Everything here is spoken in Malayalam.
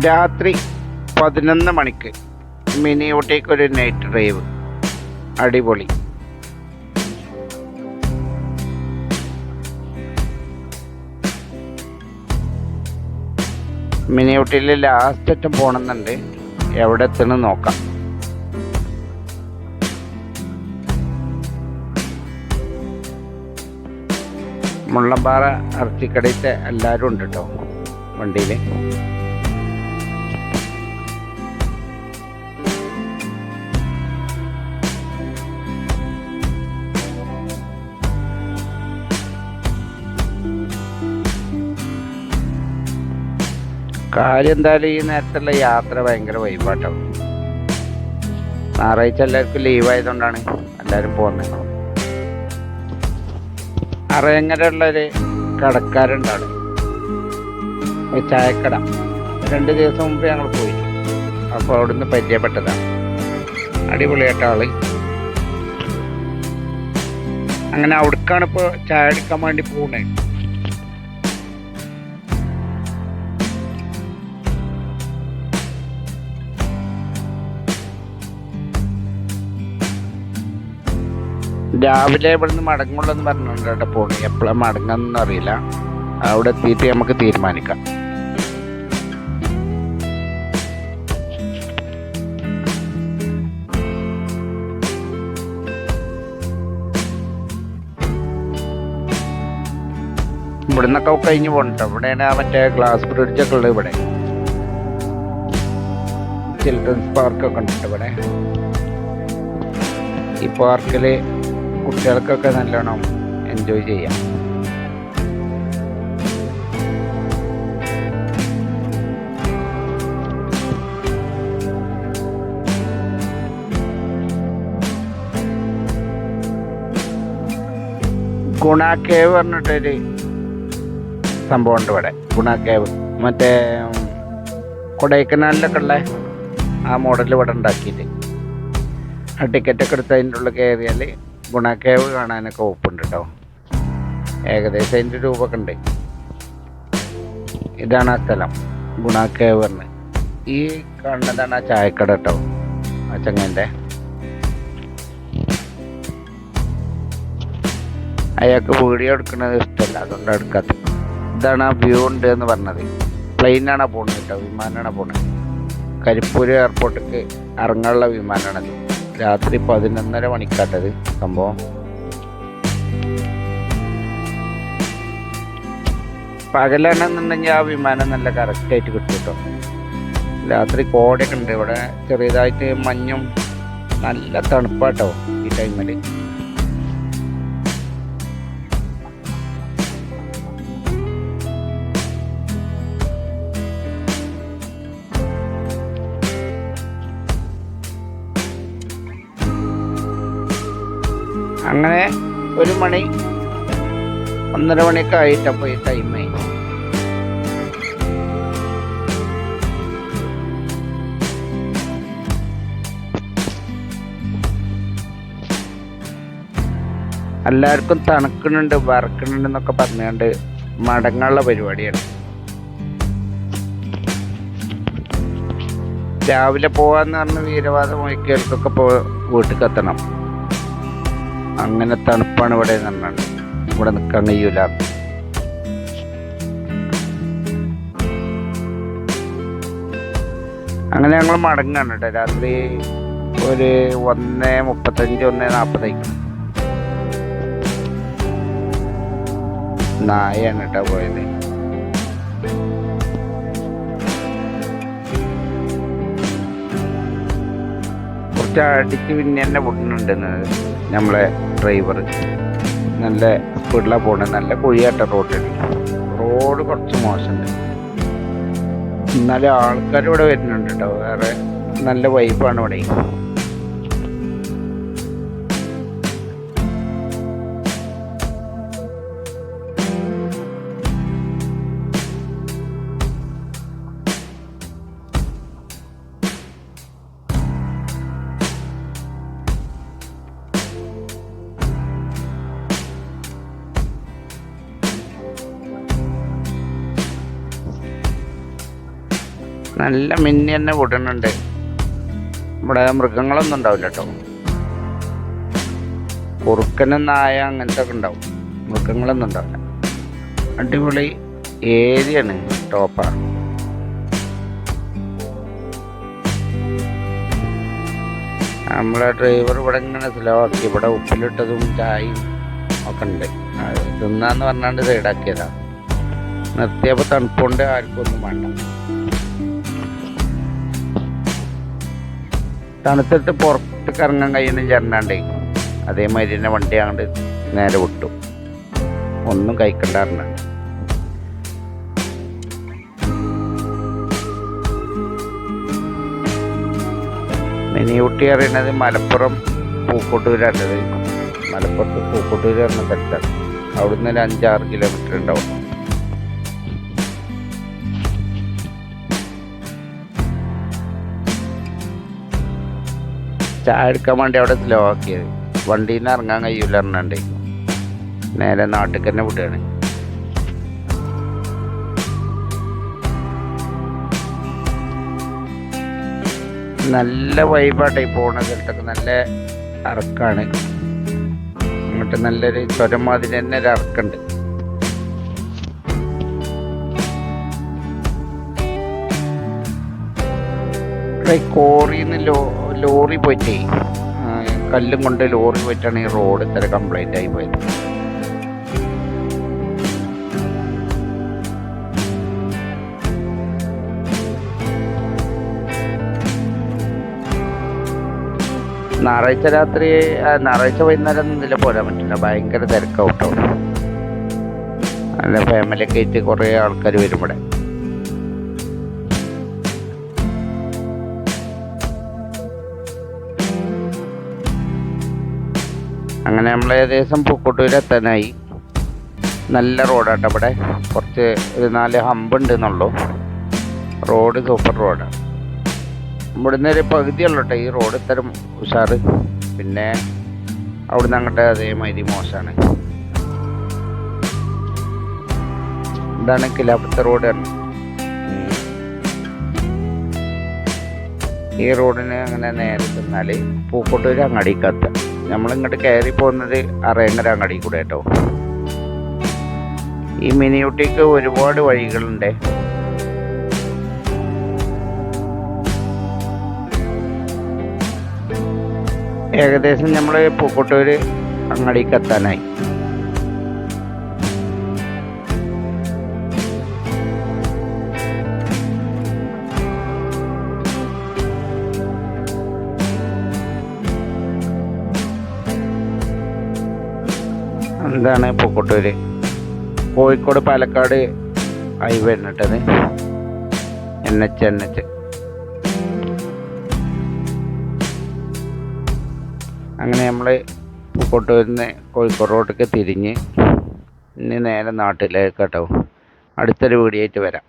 രാത്രി പതിനൊന്ന് മണിക്ക് മിനി ഊട്ടിക്ക് ഒരു നൈറ്റ് ഡ്രൈവ് അടിപൊളി. മിനി ഊട്ടിയിൽ ലാസ്റ്റ് അറ്റം പോകണമെന്നുണ്ട് എവിടെ എത്തണം നോക്കാം. മുള്ളമ്പാറ അർത്തിക്കടയിലത്തെ എല്ലാവരും ഉണ്ട് കേട്ടോ വണ്ടിയിൽ കാര്യം എന്തായാലും ഈ നേരത്തുള്ള യാത്ര ഭയങ്കര വൈബാട്ടോ ഞായറാഴ്ച എല്ലാവർക്കും ലീവ് ആയതുകൊണ്ടാണ് എല്ലാവരും പോകുന്നത് അറയങ്ങരയുള്ളൊരു കടക്കാരുണ്ടാണ്. ഒരു ചായക്കട. രണ്ട് ദിവസം മുമ്പ് ഞങ്ങൾ പോയി. അപ്പോൾ അവിടുന്ന് പരിചയപ്പെട്ടതാണ് അടിപൊളിയായിട്ട ആൾ. അങ്ങനെ അവിടേക്കാണ് ഇപ്പോൾ ചായ എടുക്കാൻ വേണ്ടി പോകുന്നത് രാവിലെ ഇവിടുന്ന് മടങ്ങുള്ളൂ എന്ന് പറഞ്ഞിട്ടുണ്ട് കേട്ടോ പോണി. എപ്പോഴാണ് മടങ്ങുന്നൊന്നും അറിയില്ല. അവിടെ എത്തിയിട്ട് നമുക്ക് തീരുമാനിക്കാം. ഇവിടുന്നൊക്കെ കഴിഞ്ഞ് പോകണ്ടോ ഇവിടെയാണ് മറ്റേ ഗ്ലാസ് ബ്രിഡ്ജൊക്കെ ഉള്ളത് ഇവിടെ. ചിൽഡ്രൻസ് പാർക്കൊക്കെ ഉണ്ട് ഇവിടെ. ഈ പാർക്കിൽ കുട്ടികൾക്കൊക്കെ നല്ലോണം എൻജോയ് ചെയ്യാം. ഗുണ കേവ് പറഞ്ഞിട്ടൊരു സംഭവമുണ്ട് ഇവിടെ. ഗുണ കേവ്. മറ്റേ കൊടൈക്കനാലിലൊക്കെ ഉള്ള ആ മോഡൽ ഇവിടെ ഉണ്ടാക്കിയിട്ട്. ആ ടിക്കറ്റൊക്കെ എടുത്ത് അതിന്റെ ഉള്ളിൽ കയറിയാൽ ഗുണക്കേവ് കാണാനൊക്കെ ഒപ്പുണ്ട് കേട്ടോ ഏകദേശം അതിന്റെ രൂപമൊക്കെ ഉണ്ട്. ഇതാണ് ആ സ്ഥലം. ഗുണക്കേവ് പറഞ്ഞ്. ഈ കാണുന്നതാണ് ആ ചായക്കട കേട്ടോ ആ ചങ്ങന്റെ അയാൾക്ക് വീഡിയോ എടുക്കുന്നത് ഇഷ്ടമല്ല അതുകൊണ്ട് എടുക്കാത്ത. ഇതാണ് ആ വ്യൂ ഉണ്ട് എന്ന് പറഞ്ഞത്. പ്ലെയിനാണ് പോണത് കേട്ടോ വിമാനമാണ് പോണത്. കരിപ്പൂര് എയർപോർട്ടിക്ക് ഇറങ്ങാനുള്ള വിമാനമാണത് രാത്രി പതിനൊന്നര മണിക്കാട്ടത് സംഭവം. പകലാണെന്നുണ്ടെങ്കിൽ ആ വിമാനം നല്ല കറക്റ്റായിട്ട് കിട്ടും കേട്ടോ. രാത്രി കോടയൊക്കെ ഉണ്ട്. ഇവിടെ ചെറിയതായിട്ട് മഞ്ഞും നല്ല തണുപ്പാട്ടോ ഈ ടൈമിൽ അങ്ങനെ ഒരു മണി ഒന്നര മണിയൊക്കെ ആയിട്ടപ്പോ ഈ ടൈമായി എല്ലാവർക്കും തണുക്കുന്നുണ്ട് വറക്കുന്നുണ്ട് എന്നൊക്കെ പറഞ്ഞുകൊണ്ട് മടങ്ങാനുള്ള പരിപാടിയാണ്. രാവിലെ പോവാന്ന് പറഞ്ഞ വീരവാദം മൊയ്ക്കൽക്കൊക്കെ പോ വീട്ടിൽ എത്തണം അങ്ങനെ തണുപ്പാണ് ഇവിടെ നിന്നാണ് ഇവിടെ നിൽക്കാൻ അങ്ങനെ ഞങ്ങൾ മടങ്ങാണ് കേട്ടോ രാത്രി ഒരു ഒന്ന് മുപ്പത്തഞ്ച് ഒന്ന് നാൽപ്പതായിക്കണം നായാണ് കേട്ടോ പോയത്. കുറച്ച് അടിച്ച് പിന്നെ എന്നെ പൊട്ടുന്നുണ്ട് നമ്മളെ ഡ്രൈവർ നല്ല സ്പീഡിലാണ് പോണ. നല്ല കുഴിയാട്ട റോഡിൽ റോഡ് കുറച്ച് മോശമുണ്ട് എന്നാലും ആൾക്കാർ ഇവിടെ വരുന്നുണ്ട് കേട്ടോ വേറെ നല്ല വൈബാണ് ഇവിടെ. നല്ല മിന്നി തന്നെ വിടുന്നുണ്ട് ഇവിടെ മൃഗങ്ങളൊന്നും ഉണ്ടാവില്ല കേട്ടോ. കുറുക്കനും നായ അങ്ങനത്തെ ഒക്കെ ഉണ്ടാവും. മൃഗങ്ങളൊന്നും ഉണ്ടാവില്ല. അടിപൊളി ഏരിയാണ് ടോപ്പാ നമ്മളെ ഡ്രൈവർ ഇവിടെ ഇങ്ങനെ സ്ലോ ആക്കി ഇവിടെ ഉപ്പിലിട്ടതും ചായയും ഒക്കെ ഉണ്ട്. തിന്നാന്ന് പറഞ്ഞാണ്ട് സൈഡാക്കിയതാ. നിർത്തിയപ്പോൾ തണുപ്പുണ്ട് ആർക്കും ഒന്നും വേണ്ട. തണുത്തിട്ട് പുറത്തേക്ക് ഇറങ്ങാൻ കഴിയുന്ന ചേർന്നാണ്ടേ അതേമാതിരി തന്നെ വണ്ടി അങ്ങോട്ട് നേരെ വിട്ടു. ഒന്നും കഴിക്കണ്ടാറുണ്ട് മിനിയൂട്ടി അറിയണത് മലപ്പുറം പൂക്കോട്ടൂരാണത് മലപ്പുറത്ത് പൂക്കോട്ടൂർ എന്ന സ്ഥലത്താണ്. അവിടുന്ന് ഒരു അഞ്ചാറ് കിലോമീറ്റർ ഉണ്ടാവും. ചായ എടുക്കാൻ വേണ്ടി അവിടെ സ്ലോ ആക്കിയത് വണ്ടിയിൽ നിന്ന് ഇറങ്ങാൻ കഴിയൂല പറഞ്ഞാണ്ടേ നേരെ നാട്ടിൽ തന്നെ വിടുകയാണ്. നല്ല വൈബാട്ടെ പോണ സ്ഥലത്തൊക്കെ. നല്ല ഇറക്കാണ് അങ്ങോട്ട് നല്ലൊരു ചുരം മാതിരി തന്നെ ഒരു ഇറക്കുണ്ട് ഇവിടെ ഈ കോറിന്ന് ലോ ലോറി പോയിട്ടേ കല്ലും കൊണ്ട് ലോറി പോയിട്ടാണ് ഈ റോഡ് ഇത്ര കംപ്ലൈന്റ് ആയി പോയത്. ഞായറാഴ്ച രാത്രി ഞായറാഴ്ച വൈകുന്നേരം ഇതിൽ പോരാൻ പറ്റില്ല. ഭയങ്കര തിരക്കാവും കേട്ടോ നല്ല ഫാമിലിയൊക്കെ ആയിട്ട് കുറേ ആൾക്കാർ വരും ഇവിടെ. അങ്ങനെ നമ്മൾ ഏകദേശം പൂക്കോട്ടൂർ എത്താനായി. നല്ല റോഡാട്ടോ ഇവിടെ. കുറച്ച് ഒരു നാല് ഹമ്പ് ഉണ്ട് എന്നുള്ളൂ റോഡ് സൂപ്പർ റോഡാണ് ഇവിടുന്ന് ഒരു പകുതിയുള്ളൂ കേട്ടോ ഈ റോഡ് ഇത്തരം ഉഷാറ്. പിന്നെ അവിടുന്ന് അങ്ങോട്ട് അതേമാതിരി മോശമാണ് ഇതാണ് കിലാപ്പത്തെ റോഡ് ഈ റോഡിന് അങ്ങനെ നേരെ ചെന്നാൽ പൂക്കോട്ടൂർ അങ്ങാടിക്കത്ത് നമ്മളിങ്ങോട്ട് കയറി പോകുന്നത് അറേങ്ങര അങ്ങാടി കൂടെ കേട്ടോ. ഈ മിനിയൂട്ടിക്ക് ഒരുപാട് വഴികളുണ്ട്. ഏകദേശം നമ്മൾ പൂക്കോട്ടൂര് അങ്ങാടിക്ക് എത്താനായി. എന്താണ് പൂക്കോട്ടൂര്? കോഴിക്കോട് പാലക്കാട് ഹൈവേ എന്നിട്ടത് എൻ എച്ച് എൻ എച്ച്. അങ്ങനെ നമ്മൾ പൂക്കോട്ടൂരിൽ നിന്ന് കോഴിക്കോട് റോഡിലേക്ക് തിരിഞ്ഞ് ഇനി നേരെ നാട്ടിലേക്ക് കേട്ടോ. അടുത്തൊരു വീഡിയോ ആയിട്ട് വരാം.